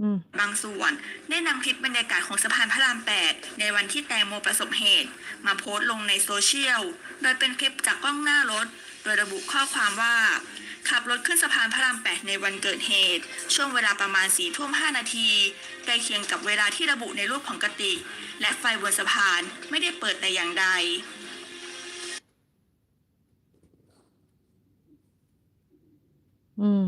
อืมบางส่วนได้นำคลิปบรรยากาศของสะพานพระราม 8 ในวันที่แตงโมประสบเหตุ มาโพสต์ลงในโซเชียล โดยเป็นคลิปจากกล้องหน้ารถ โดยระบุข้อความว่า ขับรถขึ้นสะพานพระราม 8 ในวันเกิดเหตุ ช่วงเวลาประมาณ4ทุ่ม5นาทีใกล้เคียงกับเวลาที่ระบุในรูปของกติก และไฟบนสะพานไม่ได้เปิดแต่อย่างใดอืม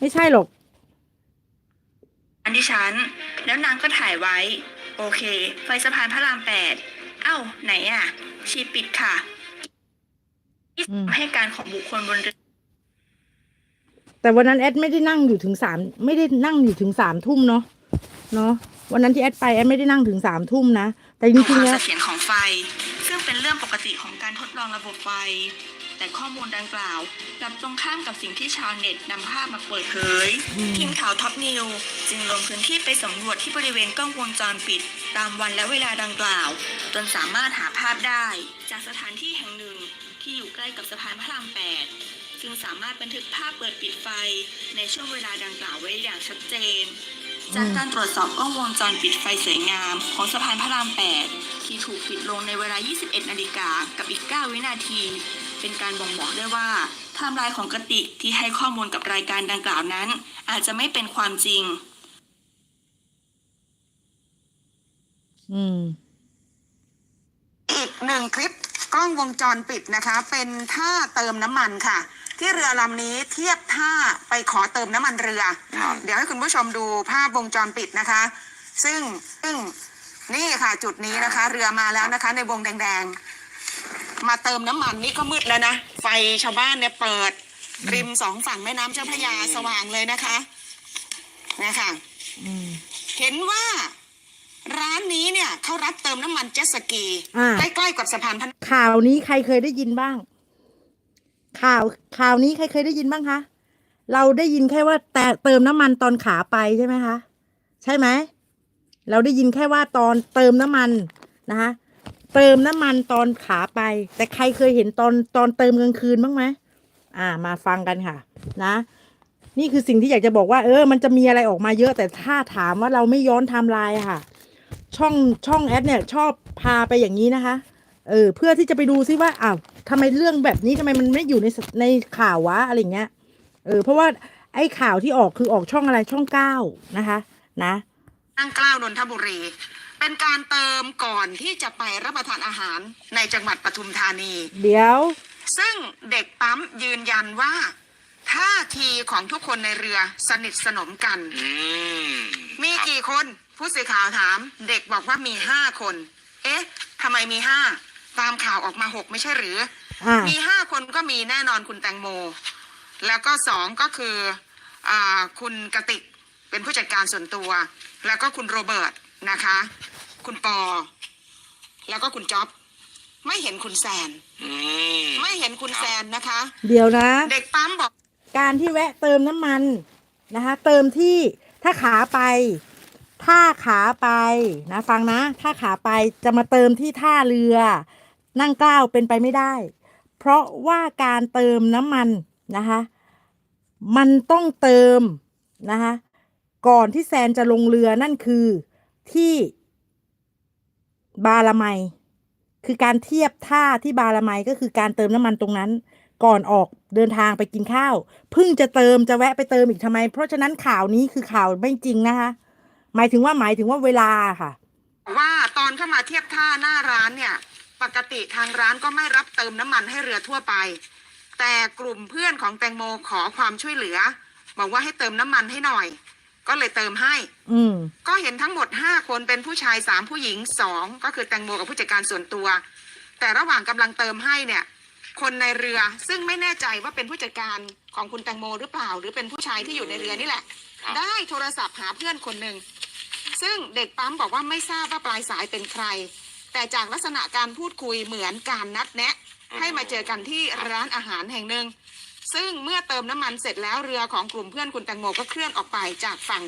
ไม่ใช่หรอก อันที่ฉัน แล้วนางก็ถ่ายไว้ โอเค ไฟสะพานพระรามแปด เอ้า ไหนอะ ชีปิดค่ะอืม ให้การของบุคคลบนเรือ แต่วันนั้นแอดไม่ได้นั่งอยู่ถึงสามไม่ได้นั่งอยู่ถึงสามทุ่มเนาะเนาะวันนั้นที่แอดไปแอดไม่ได้นั่งถึงสามทุ่มนะแต่จดูริควางมๆแล้เสวถียรของไฟ ซึ่งเป็นเรื่องปกติของการทดลองระบบไฟ แต่ข้อมูลดังกล่าวกลับตรงข้ามกับสิ่งที่ชาวเน็ตนำภาพมาเปิดเผยอืมทีมข่าวท็อปนิวจึงลงพื้นที่ไปสำรวจที่บริเวณกล้องวงจรปิด ตามวันและเวลาดังกล่าว จนสามารถหาภาพได้ จากสถานที่แห่งหนึ่งที่อยู่ใกล้กับสะพานพระราม8ซึ่งสามารถบันทึกภาพเปิดปิดไฟในช่วงเวลาดังกล่าวไว้อย่างชัดเจน จากการตรวจสอบกล้องวงจรปิดไฟสวยงาม ของสะพานพระราม 8 ที่ถูกปิดลงในเวลา 21 นาฬิกากับอีก 9 วินาที เป็นการบ่งบอกได้ว่าไทม์ไลน์ของกติกที่ให้ข้อมูลกับรายการดังกล่าวนั้น อาจจะไม่เป็นความจริง อืม อีกหนึ่งคลิปกล้องวงจรปิดนะคะ เป็นท่าเติมน้ำมันค่ะ ที่เรือลำนี้เทียบท่าไปขอเติมน้ำมันเรือ เดี๋ยวให้คุณผู้ชมดูภาพวงจรปิดนะคะ ซึ่งซึ่งนี่ค่ะจุดนี้นะคะ เรือมาแล้วนะคะ ในวงแดงๆ มาเติมน้ำมันนี่ก็มืดแล้วนะ ไฟชาวบ้านเนี่ยเปิด ริมสองฝั่งแม่น้ำเจ้าพระยาสว่างเลยนะคะเนี่ยค่ะอืม เห็นว่าร้านนี้เนี่ยเขารับเติมน้ำมันเจ็ตสกีอ่า ใกล้ๆกับสะพานพระข่าวนี้ใครเคยได้ยินบ้าง ข่าวข่าวนี้ใครเคยได้ยินบ้างคะเราได้ยินแค่ว่า แต่เติมน้ำมันตอนขาไปใช่ไหมคะ ใช่ไหม เราได้ยินแค่ว่าตอนเติมน้ำมันนะคะ เติมน้ำมันตอนขาไป แต่ใครเคยเห็นตอนตอนเติมกลางคืนบ้างไหมอ่า มาฟังกันค่ะ นะ นี่คือสิ่งที่อยากจะบอกว่า เออ มันจะมีอะไรออกมาเยอะ แต่ถ้าถามว่าเราไม่ย้อนไทม์ไลน์ค่ะ ช่องช่องแอดเนี่ย ชอบพาไปอย่างนี้นะคะ เออ เพื่อที่จะไปดูซิว่าอ้าวทำไมเรื่องแบบนี้ทำไมมันไม่อยู่ในในข่าววะอะไรเงี้ย เออ เพราะว่าไอ้ข่าวที่ออกคือออกช่องอะไรช่องเก้านะคะ นะนั่งเกล้านนทบุรี เป็นการเติมก่อนที่จะไปรับประทานอาหารในจังหวัดปทุมธานี เดี๋ยว ซึ่งเด็กปั๊มยืนยันว่าท่าทีของทุกคนในเรือสนิทสนมกัน อืมมีครับกี่คนผู้สื่อข่าวถาม เด็กบอกว่ามีห้าคน เอ๊ะทำไมมีห้าตามข่าวออกมาหกไม่ใช่หรือ อ่า มีห้าคนก็มีแน่นอนคุณแตงโม แล้วก็สองก็คืออาคุณกติกเป็นผู้จัดการส่วนตัว แล้วก็คุณโรเบิร์ตนะคะ คุณปอ แล้วก็คุณจ๊อบไม่เห็นคุณแซนอืมไม่เห็นคุณแซนนะคะ เดี๋ยวนะ เด็กปั๊มบอก การที่แวะเติมน้ำมันนะคะ เติมที่ถ้าขาไป ถ้าขาไปนะฟังนะ ถ้าขาไปจะมาเติมที่ท่าเรือ นั่งเกล้าวเป็นไปไม่ได้ เพราะว่าการเติมน้ำมันนะคะ มันต้องเติมนะคะ ก่อนที่แซนจะลงเรือนั่นคือที่ บาลามัย คือการเทียบท่าที่บาลามัยก็คือการเติมน้ำมันตรงนั้น ก่อนออกเดินทางไปกินข้าวเพิ่งจะเติมจะแวะไปเติมอีกทำไม เพราะฉะนั้นข่าวนี้คือข่าวไม่จริงนะคะ หมายถึงว่าหมายถึงว่าเวลาค่ะ ว่าตอนเข้ามาเทียบท่าหน้าร้านเนี่ย ปกติทางร้านก็ไม่รับเติมน้ำมันให้เรือทั่วไป แต่กลุ่มเพื่อนของแตงโมขอความช่วยเหลือบอกว่าให้เติมน้ำมันให้หน่อย ก็เลยเติมให้ อืม ก็เห็นทั้งหมด5คนเป็นผู้ชาย3ผู้หญิง2ก็คือแตงโมกับผู้จัดการส่วนตัว แต่ระหว่างกำลังเติมให้เนี่ย คนในเรือซึ่งไม่แน่ใจว่าเป็นผู้จัดการของคุณแตงโมหรือเปล่า หรือเป็นผู้ชายที่อยู่ในเรือนี่แหละ ครับ ได้โทรศัพท์หาเพื่อนคนหนึ่งซึ่งเด็กปั๊มบอกว่าไม่ทราบว่าปลายสายเป็นใคร แต่จากลักษณะการพูดคุยเหมือนการนัดแนะ ให้มาเจอกันที่ร้านอาหารแห่งหนึ่ง ซึ่งเมื่อเติมน้ำมันเสร็จแล้วเรือของกลุ่มเพื่อนคุณแตงโมก็เคลื่อนออกไปจากฝั่ง